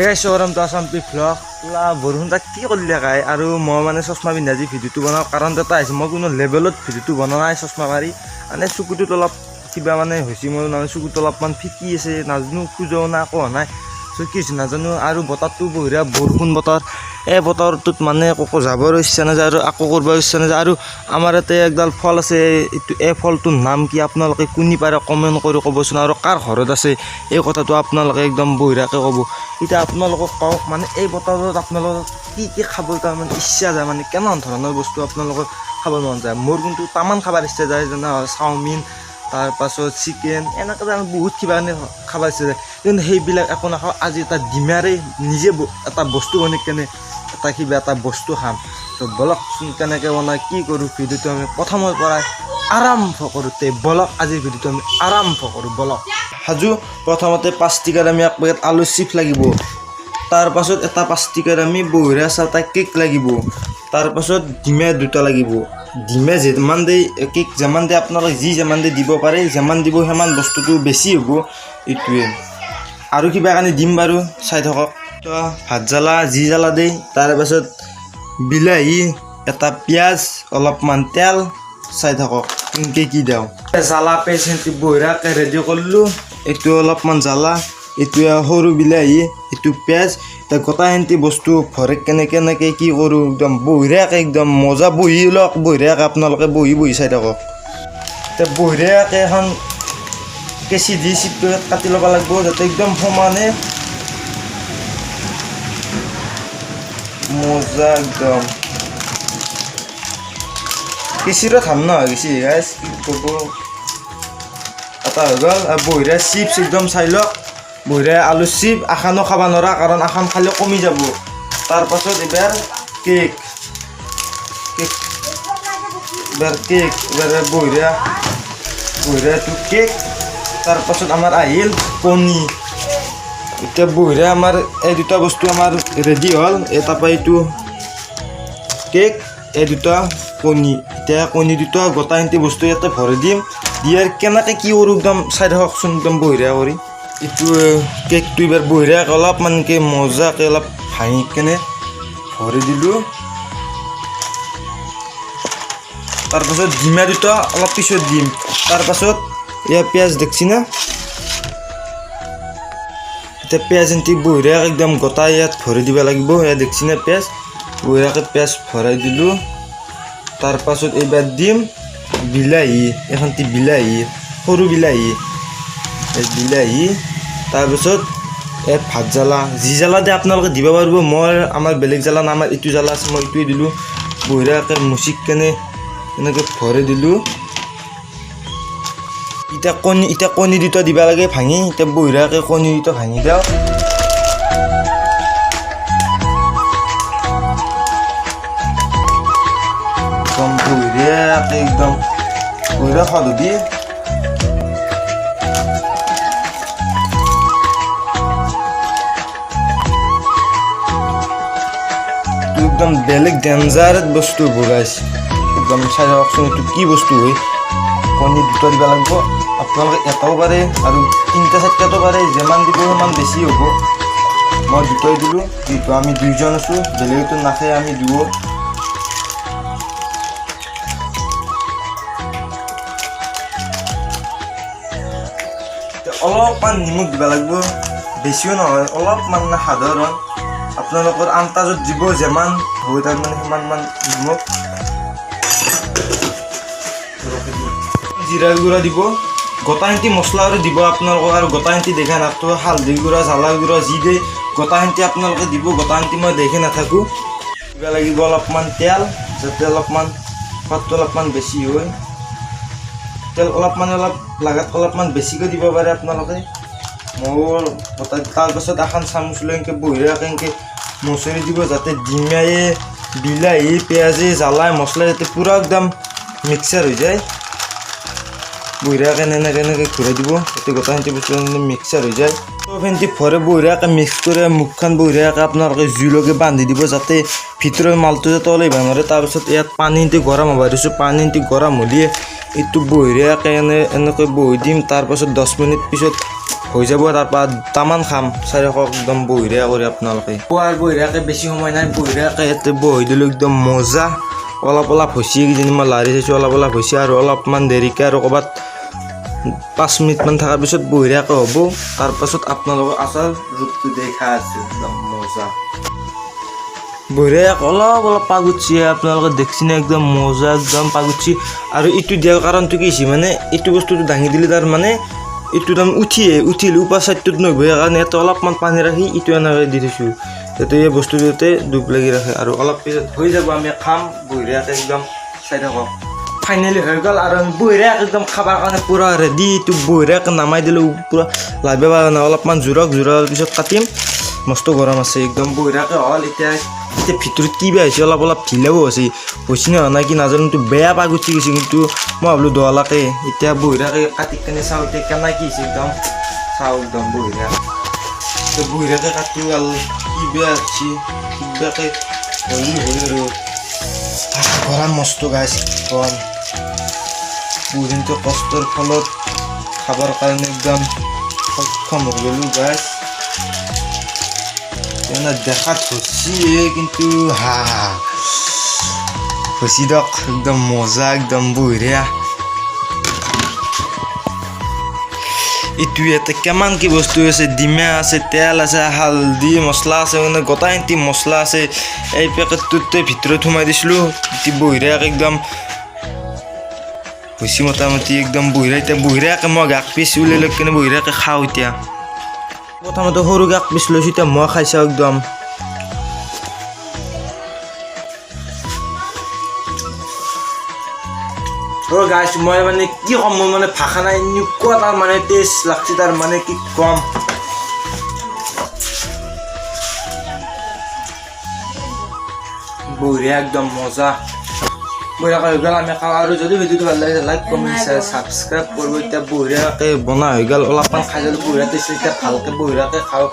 সেই চৰম তো আছাম পি ভ্লগ লা বৰষুণ তাক কি কৰিলি কাই আৰু মই মানে চশমা পিন্ধা যি ভিডিঅ'টো বনাওঁ কাৰণ এটা আহিছে মই কোনো লেভেলত ভিডিঅ'টো বনোৱা নাই চশমা মাৰি মানে চকুটোত অলপ কিবা মানে হৈছে মোৰ মানে চকুটো অলপমান ফিকি আছে নাজানো খোজো নাই একো হোৱা নাই চ' কি হৈছে নাজানো আৰু বতৰটো বঢ়িয়া বৰষুণ বতৰ এই বতৰটোত মানে একো যাবৰ ইচ্ছা নাযায় আৰু আকৌ কৰিব ইচ্ছা নাযায়। আৰু আমাৰ ইয়াতে একডাল ফল আছে এইটো এই ফলটোৰ নাম কি আপোনালোকে কোনি পাৰে কমেণ্ট কৰি ক'বচোন আৰু কাৰ ঘৰত আছে এই কথাটো আপোনালোকে একদম বঢ়িয়াকৈ ক'ব। এতিয়া আপোনালোকক কওক মানে এই বতৰত আপোনালোকক কি কি খাব তাৰমানে ইচ্ছা যায় মানে কেনেকুৱা ধৰণৰ বস্তু আপোনালোকৰ খাব মন যায়? মোৰ কিন্তু তামান খাবৰ ইচ্ছা যায় যেনে চাওমিন তাৰপাছত চিকেন এনেকৈ যেন বহুত কিবা এনে খাব ইচ্ছা যায়। কিন্তু সেইবিলাক একো নাখাওঁ আজি এটা ডিমাৰে নিজে এটা বস্তু বনাই কেনে এটা কিবা এটা বস্তু খাম। তো বলকচোন কেনেকৈ বনাই, কি কৰোঁ, ভিডিঅ'টো আমি প্ৰথমৰ পৰাই আৰম্ভ কৰোঁ। তে বলক আজিৰ ভিডিঅ'টো আমি আৰম্ভ কৰোঁ বলক সাজু, প্ৰথমতে পাঁচটিকাত আমি এক পেকেট আলু চিপ লাগিব। তাৰপাছত এটা পাঁচ টিকাত আমি বহিৰা চাটা কেক লাগিব। তাৰপাছত ডিমে দুটা লাগিব। ডিমে যিমান দেই কেক যিমান দেই আপোনালোকে যি যিমান দেই দিব পাৰে, যিমান দিব সিমান বস্তুটো বেছি হ'ব। এইটোৱে। আৰু কিবা কাৰণে দিম বাৰু, চাই থাকক। ভাত জ্বালা যি জ্বালা দেই তাৰপাছত বিলাহী এটা পিঁয়াজ অলপমান তেল চাই থাকক কেনেকৈ কি দিওঁ। জ্বালা পেচেণ্ট বঢ়িয়াকৈ ৰেডি কৰিলোঁ এইটো অলপমান জ্বালা এইটো সৰু বিলাহী এইটো পিঁয়াজ এতিয়া গোটাইখিনি বস্তু ভৰে কেনে কেনেকৈ কি কৰোঁ একদম বঢ়িয়াকৈ একদম মজা বহি লওক বঢ়িয়াকৈ আপোনালোকে বহি বহি চাই থাকক। এতিয়া বঢ়িয়াকৈ এখন কেঁচি দি চিপটো কাটি ল'ব লাগিব যাতে একদম সমানে মজা একদম কেঁচিৰো ধাম নহয় কেঁচি গাইছ কি হৈ গ'ল বহিৰা চিপছ একদম চাই লওক বহিৰা আলু চিপ আখানো খাব নোৱাৰা কাৰণ আখান খালে কমি যাব তাৰপাছত এইবাৰ কেক কেক এইবাৰ কেক এইবাৰ বহিৰা বহিৰা এইটো কেক তাৰপাছত আমাৰ আহিল কণী এতিয়া বহিৰা আমাৰ এই দুটা বস্তু আমাৰ ৰেডি হ'ল। এই তাৰপৰা এইটো কেক এই দুটা কণী। এতিয়া কণী দুটা গোটাইখিনি বস্তু ইয়াতে ভৰাই দিম। দিয়াৰ কেনেকৈ কি কৰোঁ একদম চাই থাককচোন একদম বঢ়িয়া কৰি। এইটো কেকটো এইবাৰ বঢ়িয়াকৈ অলপমানকৈ মজাকৈ অলপ ভাঙি কেনে ভৰাই দিলোঁ। তাৰপাছত ডিমা দুটা অলপ পিছত দিম। তাৰপাছত এয়া পিঁয়াজ দেখছি না এতিয়া পিঁয়াজ এনটি বঢ়িয়াকৈ একদম গোটাই ইয়াত ভৰাই দিব লাগিব, এয়া দেখছি পিঁয়াজ? বঢ়িয়াকৈ পিঁয়াজ ভৰাই দিলোঁ। তাৰপাছত এইবাৰ দিম বিলাহী এখনটি বিলাহী, সৰু বিলাহী। এই বিলাহী তাৰপিছত এই ভাত জ্বালা। যি জ্বালা দিয়ে আপোনালোকে দিব পাৰিব, মই, আমাৰ বেলেগ জ্বালা আমাৰ এইটো জ্বালা আছে, মই এইটোৱে দিলোঁ। বঢ়িয়াকৈ মুচিক কেনে এনেকৈ ভৰাই দিলোঁ। এতিয়া কণী এতিয়া কণী দুটা দিব লাগে ভাঙি এতিয়া বঢ়িয়াকৈ কণী দুটা ভাঙি দিওঁ একদম বঢ়িয়াকৈ একদম সোৱাদ হ'বি একদম বেলেগ ডেঞ্জাৰত বস্তু ভগাইছে একদম চাই থাককচোন এইটো কি বস্তু হয় কণী দুটা দিব লাগিব। আপোনালোকে এটাও পাৰে আৰু তিনিটা চাৰিটাতো পাৰে যিমান দিব সিমান বেছি হ'ব। মই দুটাই দিলোঁ, যিহেতু আমি দুইজন আছোঁ, বেলেগেতো নাখায়, আমি এতিয়া অলপমান নিমখ দিব লাগিব, বেছিও নহয়, অলপমান সাধাৰণ। আপোনালোকৰ আন্তাজত দিব যিমান হৈ তাৰমানে সিমানমান নিমখ। জিৰা গুড়া দিব। গোটাহেঁতি মছলা দিব আপোনালোকক আৰু গোটাহেঁতি দেখা নাথাকোঁ হালধি গুড়া, জ্বালা গুড়া যি দিয়ে গোটাহেঁতি আপোনালোকে দিব গোটাহেঁতি মই দেখি নাথাকোঁ। দিব লাগিব অলপমান তেল, যাতে অলপমান সোৱাদটো অলপমান বেছি হয়। তেল অলপমান অলপ, লাগাত অলপমান বেছিকৈ দিব পাৰে আপোনালোকে। মোৰ তাৰপাছত এখন চামুচ লৈ এনেকৈ বঢ়িয়াকৈ এনেকৈ মচৰি দিব, যাতে ডিমাই বিলাহী, পিঁয়াজে, জ্বালাই, মছলা যাতে পূৰা একদম মিক্সাৰ হৈ যায়। বঢ়িয়াকৈ এনেকৈ এনেকৈ ঘূৰাই দিব। যাতে গোটেইখিনি বস্তু মিক্সাৰ হৈ যায়। ভেন্টি ভৰে বঢ়িয়াকৈ মিক্স কৰি, মুখখন বঢ়িয়াকৈ আপোনালোকে জুইলৈকে বান্ধি দিব যাতে ভিতৰৰ মালটো যাতে ওলাই নোৱাৰে তাৰপিছত ইয়াত পানী গৰম হ'ব। দিছোঁ পানী গৰম হ'লে এইটো বঢ়িয়াকৈ এনে, এনেকৈ বহি দিম। তাৰপাছত দহ মিনিট পিছত হৈ যাব। তাৰপৰা দুটামান খাম। চাৰিশ একদম বঢ়িয়া কৰি আপোনালোকে। খোৱাৰ বঢ়িয়াকৈ বেছি সময় নাই। বঢ়িয়াকৈ ইয়াতে বহি দিলোঁ। একদম মজা। অলপ অলপ হৈছে। কিজানি মই লাৰি চাইছোঁ। অলপ অলপ হৈছে। আৰু অলপমান দেৰিকৈ আৰু ক'ৰবাত পাঁচ মিনিটমান থকাৰ পিছত বঢ়িয়াকৈ হ'ব। তাৰপাছত আপোনালোকক আচাৰ ৰূপটো দেখাই আছোঁ। একদম মজা। বঢ়িয়া অলপ অলপ পাগুচি, আপোনালোকে দেখছেনে একদম মজা, একদম পাগুচি। আৰু ইটো দিয়াৰ কাৰণটো কি হৈছে মানে এইটো বস্তুটো দাঙি দিলে তাৰ মানে এইটো তাৰমানে উঠিয়ে, উঠিলে ওপৰ চাইডটোত নবহে, কাৰণে ইয়াতে অলপমান পানী ৰাখি ইটো এনেকৈ দি থৈছোঁ। যাতে এই বস্তুটো যাতে ডুব লাগি ৰাখে। আৰু অলপ পিছত হৈ যাব, আমি খাম। বঢ়িয়াকৈ একদম চাই থাকক। ফাইনেলি হৈ গ'ল আৰু আমি একদম খাবৰ কাৰণে পূৰা ৰেডি এইটো বঢ়িয়াকৈ নামাই দিলোঁ পূৰা লাভিব কাৰণে অলপমান জোৰক জোৰাৰ পিছত কাটিম। মস্ত গৰম আছে একদম বঢ়িয়াকৈ হ'ল। এতিয়া এতিয়া ভিতৰত কি বেয়া হৈছে অলপ অলপ ঢিলাও হৈছে। হৈছে নে নাই কি নাজানো কিন্তু বেয়া পাগ উঠি গৈছে কিন্তু মই ভাবিলোঁ দহলাকে এতিয়া বঢ়িয়াকৈ কাটি কেনে চাওঁ এতিয়া কেনে কি হৈছে একদম। চাওঁ একদম বঢ়িয়া তো বঢ়িয়াকৈ কাটো আৰু কি বেয়া হৈছে কিবাকৈ হ'লি হৈ আৰু। আহ, গৰম মস্ত গাইছ গৰম। বহুদিনটো কষ্টৰ ফলত খাবৰ কাৰণে একদম সক্ষম হৈ গ'লোঁ গাইছ দেখাত হচি কিন্তু হা হচি দক, একদম মজা, একদম বঢ়িয়া। এইটো ইয়াতে কিমান কি বস্তু আছে, ডিমা আছে, তেল আছে, হালধি, মছলা আছে মানে গোটাই মছলা আছে। এই পেকেটটোতে ভিতৰত সোমাই দিছিলোঁ বঢ়িয়াকৈ একদম হৈছে মোটামুটি একদম বঢ়িয়া এতিয়া বঢ়িয়াকৈ মই গাক পিচ উলিয়াই লৈ কিনে বঢ়িয়াকৈ খাওঁ এতিয়া প্ৰথমতে সৰু গাক পিচ লৈছোঁ এতিয়া মই খাইছোঁ একদম অ' গাইছ মই মানে কি ক'ম মই মানে ভাষা নাই এনেকুৱা তাৰ মানে টেষ্ট লাগছে তাৰ মানে কি ক'ম বঢ়িয়া একদম মজা বঢ়িয়াকৈ হয়ে গ'ল আমি খাওঁ। আৰু যদি ভিডিঅ'টো ভালো লাগিছে লাইক কমেণ্ট শ্বেয়াৰ ছাবস্ক্ৰাইব কৰিব। এতিয়া বঢ়িয়াকৈ বনোৱা হৈ গ'ল। অলপমান খাই যদি বঢ়িয়া টেষ্ট এতিয়া ভালকৈ বঢ়িয়াকৈ খাওঁ।